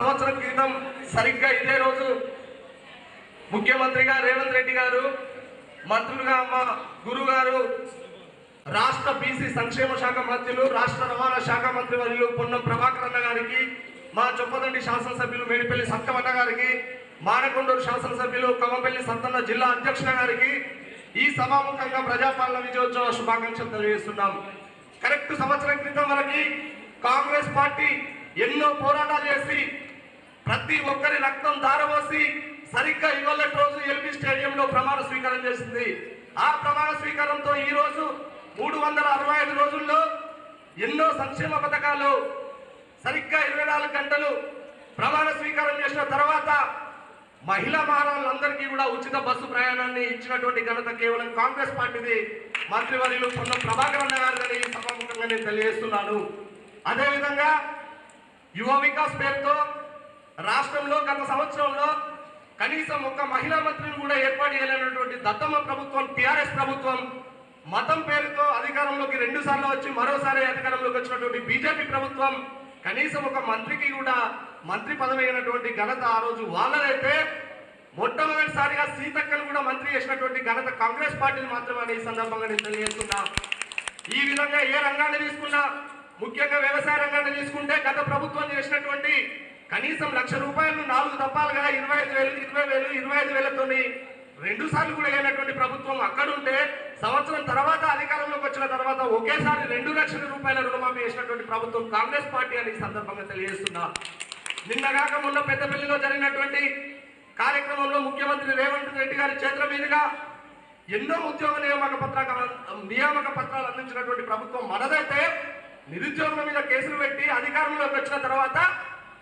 సంవత్సరం క్రితం సరిగ్గా ఇదే రోజు ముఖ్యమంత్రిగా రేవంత్ రెడ్డి గారు మంత్రులుగా మా గురువు గారు రాష్ట్ర బీసీ సంక్షేమ శాఖ మంత్రులు రాష్ట్ర రవాణా శాఖ మంత్రి వర్యులు పొన్నం ప్రభాకర్ అన్న గారికి మా చొప్పదండి శాసనసభ్యులు మేడిపల్లి సత్తమన్న గారికి మానకొండూరు శాసనసభ్యులు కమ్మపల్లి సత్తన్న జిల్లా అధ్యక్షుల గారికి ఈ సభాముఖంగా ప్రజాపాలన విజయోత్సవ శుభాకాంక్షలు తెలియజేస్తున్నాం. కరెక్ట్ సంవత్సరం క్రితం వరకు కాంగ్రెస్ పార్టీ ఎన్నో పోరాటాలు చేసి ప్రతి ఒక్కరి రక్తం దారవోసి సరిగ్గా ఇవాళ రోజు ఎల్బీ స్టేడియంలో ప్రమాణ స్వీకారం చేసింది. ఆ ప్రమాణ స్వీకారంతో ఈ రోజు మూడు వందల అరవై ఐదు రోజుల్లో ఎన్నో సంక్షేమ పథకాలు సరిగ్గా ఇరవై నాలుగు గంటలు ప్రమాణ స్వీకారం చేసిన తర్వాత మహిళా మహారాజులందరికీ కూడా ఉచిత బస్సు ప్రయాణాన్ని ఇచ్చినటువంటి ఘనత కేవలం కాంగ్రెస్ పార్టీది. మంత్రివర్యులు పొన్న ప్రభాకర్ అన్న గారిని సభాముఖంగా నేను తెలియజేస్తున్నాను. అదేవిధంగా యువ వికాస్ పేరుతో రాష్ట్రంలో గత సంవత్సరంలో కనీసం ఒక మహిళా మంత్రిని కూడా ఏర్పాటు చేయలేనటువంటి దత్తమ్మ ప్రభుత్వం టిఆర్ఎస్ ప్రభుత్వం మతం పేరుతో అధికారంలోకి రెండు సార్లు వచ్చి మరోసారి అధికారంలోకి వచ్చినటువంటి బీజేపీ ప్రభుత్వం కనీసం ఒక మంత్రికి కూడా మంత్రి పదవి అయినటువంటి ఘనత ఆ రోజు వాళ్ళదైతే మొట్టమొదటిసారిగా సీతక్కను కూడా మంత్రి చేసినటువంటి ఘనత కాంగ్రెస్ పార్టీని మాత్రమే ఈ సందర్భంగా నేను తెలియజేస్తున్నా. ఈ విధంగా ఏ రంగాన్ని తీసుకున్నా ముఖ్యంగా వ్యవసాయ రంగాన్ని తీసుకుంటే గత ప్రభుత్వం చేసినటువంటి కనీసం లక్ష రూపాయలు నాలుగు దప్పాలుగా ఇరవై ఐదు వేలు ఇరవై వేలు ఇరవై ఐదు వేలతోని రెండు సార్లు కూడా అయినటువంటి ప్రభుత్వం అక్కడుంటే సంవత్సరం తర్వాత అధికారంలోకి వచ్చిన తర్వాత ఒకేసారి రెండు లక్షల రూపాయల రుణమాఫీ చేసినటువంటి ప్రభుత్వం కాంగ్రెస్ పార్టీ అని సందర్భంగా తెలియజేస్తున్నా. నిన్నగాక మొన్న పెద్దపల్లిలో జరిగినటువంటి కార్యక్రమంలో ముఖ్యమంత్రి రేవంత్ రెడ్డి గారి చేతుల మీదుగా ఎన్నో ఉద్యోగ నియామక పత్రాలు నియామక పత్రాలు అందించినటువంటి ప్రభుత్వం మనదైతే నిరుద్యోగుల మీద కేసులు పెట్టి అధికారంలోకి వచ్చిన తర్వాత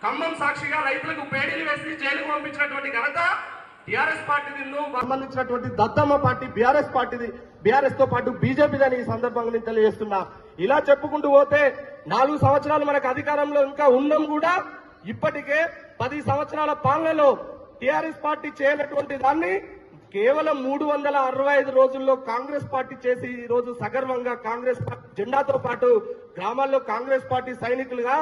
ఖమ్మం సాక్షిగా రైతులకు పేడీలు వేసి జైలుకు పంపించినటువంటి ఘనత టిఆర్ఎస్ పార్టీది సంబంధించినటువంటి దత్తమ్మ పార్టీ బీఆర్ఎస్ పార్టీది బీఆర్ఎస్తో పాటు బీజేపీదని ఈ సందర్భంగా నేను తెలియజేస్తున్నా. ఇలా చెప్పుకుంటూ పోతే నాలుగు సంవత్సరాలు మనకు అధికారంలో ఇంకా ఉన్నాం కూడా. ఇప్పటికే పది సంవత్సరాల పాలనలో టిఆర్ఎస్ పార్టీ చేయనటువంటి దాన్ని కేవలం మూడు వందల అరవై ఐదు రోజుల్లో కాంగ్రెస్ పార్టీ చేసి ఈ రోజు సగర్వంగా కాంగ్రెస్ పార్టీ జెండాతో పాటు గ్రామాల్లో కాంగ్రెస్ పార్టీ సైనికులుగా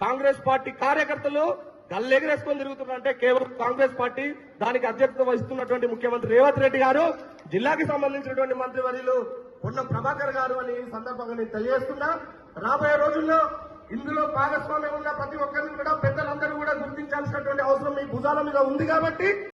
కాంగ్రెస్ పార్టీ కార్యకర్తలు గల్లెగరేసుకొని తిరుగుతున్నారంటే కేవలం కాంగ్రెస్ పార్టీ దానికి అధ్యక్షత వహిస్తున్నటువంటి ముఖ్యమంత్రి రేవంత్ రెడ్డి గారు జిల్లాకి సంబంధించినటువంటి మంత్రివర్యులు పొన్నం ప్రభాకర్ గారు అని సందర్భంగా నేను తెలియజేస్తున్నా. రాబోయే రోజుల్లో ఇందులో భాగస్వామ్యం ఉన్న ప్రతి ఒక్కరిని కూడా పెద్దలందరూ కూడా గుర్తించాల్సినటువంటి అవసరం మీ భుజాల మీద ఉంది కాబట్టి